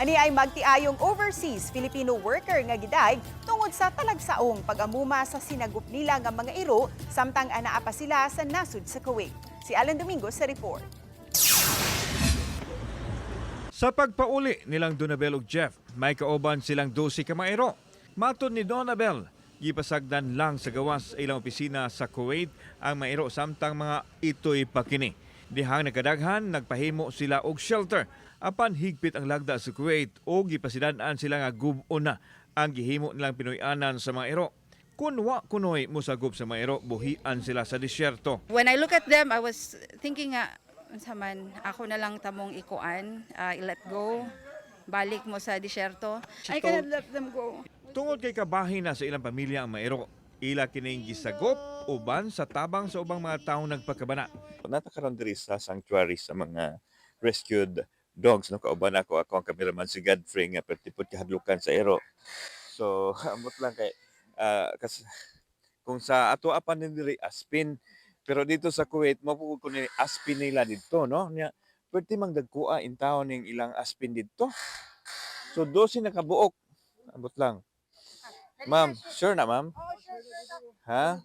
Ani ay magtiayong overseas Filipino worker nga giday tungod sa talagsaong pag-amuma sa sinagup nila nga mga iro samtang anaa pa sila sa nasud sa Kuwait. Si Alan Domingo sa report. Sa pagpauli nilang Donabel ug Jeff, may kauban silang 12 ka maero. Matod ni Donabel, gipasagdan lang sa gawas sa ilang opisina sa Kuwait ang maero samtang mga ito'y pakini. Dihang nakadaghan, nagpahimo sila og shelter. Apan higpit ang lagda sa Kuwait o gipasidan-an sila nga gubo na ang gihimo nilang Pinoyanan sa mga ero. Kung wa kunoy mo sagop sa mga ero, buhian sila sa disyerto. When I look at them, I was thinking nga, unsa man, ako na lang tamong ikuan, uh, i-let go, balik mo sa disyerto. I cannot let them go. Tungod kay kabahin na sa ilang pamilya ang maero, ila kining gisagop uban sa tabang sa ubang mga taong nagpakabana. natakaroon diri sa sanctuary sa mga rescued dogs no? Kauban ako ako ang cameraman si Godfrey nga pertipod kahadlukan sa ero. So amot lang kay ah, kas kung sa ato apan din diri aspin. Pero dito sa Kuwait po ko ni aspin nila dito no? Nya perti mang dagkua in taon ning ilang aspin dito. So 12 na kabuok amot lang ma'am sure na ma'am ha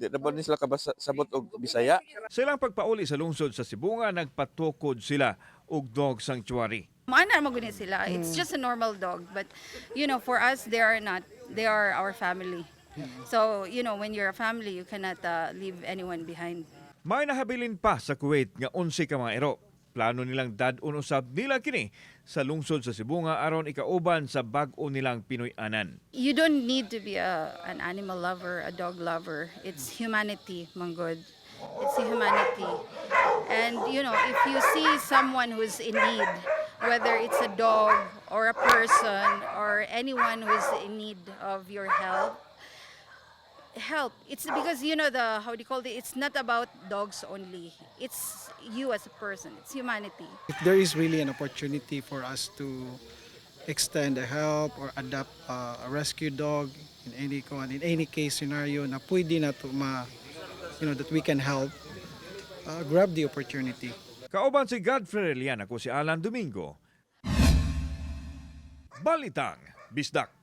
Di na ba ni sila kabasa sabot og Bisaya? Sa ilang pagpauli sa lungsod sa Sibunga, nagpatukod sila og dog sanctuary. Maana mo guni sila. It's just a normal dog, but you know, for us they are not. They are our family. So, you know, when you're a family, you cannot uh, leave anyone behind. May nahabilin pa sa Kuwait nga 11 ka mga ero. Plano nilang dadun usab nila kini sa lungsod sa Sibunga aron ikauban sa bag-o nilang Pinoy-anan. You don't need to be a, an animal lover, a dog lover. It's humanity, manggod. It's humanity. And, you know, if you see someone who's in need, whether it's a dog or a person or anyone who's in need of your help, help. It's because, you know, the, how do you call it? It's not about dogs only. It's you as a person. It's humanity. If there is really an opportunity for us to extend a help or adopt uh, a rescue dog in any in any case scenario na pwede na to ma you know that we can help uh, grab the opportunity Kauban si Godfrey Relian ako si Alan Domingo. Balitang Bisdak.